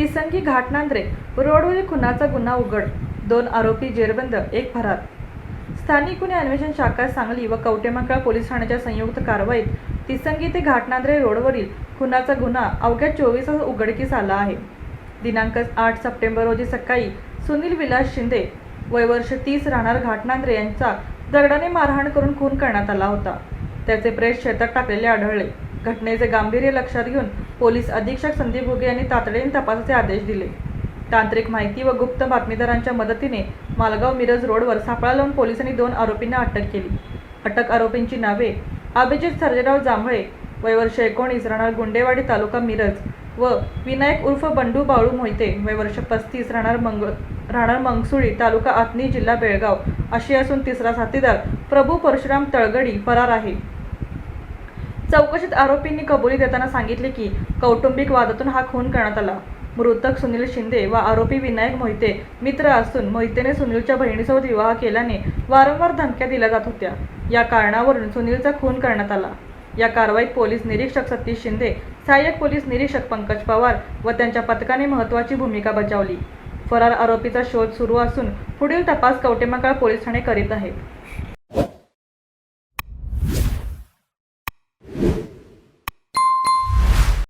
तिसंगी घाटनांद्रे रोडवरील खुनाचा गुन्हा उघड दोन आरोपी जेरबंद एक फरार. स्थानिक गुन्हे अन्वेषण शाखा सांगली व कवटेमंकाळ पोलीस ठाण्याच्या संयुक्त कारवाईत तिसंगी ते घाटनांद्रे रोडवरील खुनाचा गुन्हा अवघ्या चोवीस तास उघडकीस आला आहे. दिनांक आठ सप्टेंबर रोजी सकाळी सुनील विलास शिंदे वय वर्ष तीस राहणार घाटनांद्रे यांचा दगडाने मारहाण करून खून करण्यात आला होता. त्याचे प्रेस शेतात टाकलेले आढळले. घटनेचे गांभीर्य लक्षात घेऊन पोलीस अधीक्षक संदीप घुगे यांनी तातडीने तपासाचे आदेश दिले. तांत्रिक माहिती व गुप्त बातमीदारांच्या मदतीने मालगाव मिरज रोडवर सापळा लावून पोलिसांनी दोन आरोपींना अटक केली. अटक आरोपींची नावे अभिजित सर्जेराव जांभळे वय वर्ष एकोणीस राहणार गुंडेवाडी तालुका मिरज व विनायक उर्फ बंडू बाळू मोहिते वय वर्ष पस्तीस राहणार मंग राहणार मंगसुळी तालुका आतनी जिल्हा बेळगाव अशी असून तिसरा साथीदार प्रभू परशुराम तळगडी फरार आहे. चौकशीत आरोपींनी कबुली देताना सांगितले की कौटुंबिक वादातून हा खून करण्यात आला. मृतक सुनील शिंदे व आरोपी विनायक मोहिते मित्र असून मोहितेने सुनीलच्या बहिणीसोबत विवाह केल्याने वारंवार धमक्या दिल्या जात होत्या. या कारणावरून सुनीलचा खून करण्यात आला. या कारवाईत पोलीस निरीक्षक सतीश शिंदे सहाय्यक पोलीस निरीक्षक पंकज पवार व त्यांच्या पथकाने महत्त्वाची भूमिका बजावली. फरार आरोपीचा शोध सुरू असून पुढील तपास कवटेमाकाळ पोलीस ठाणे करीत आहेत.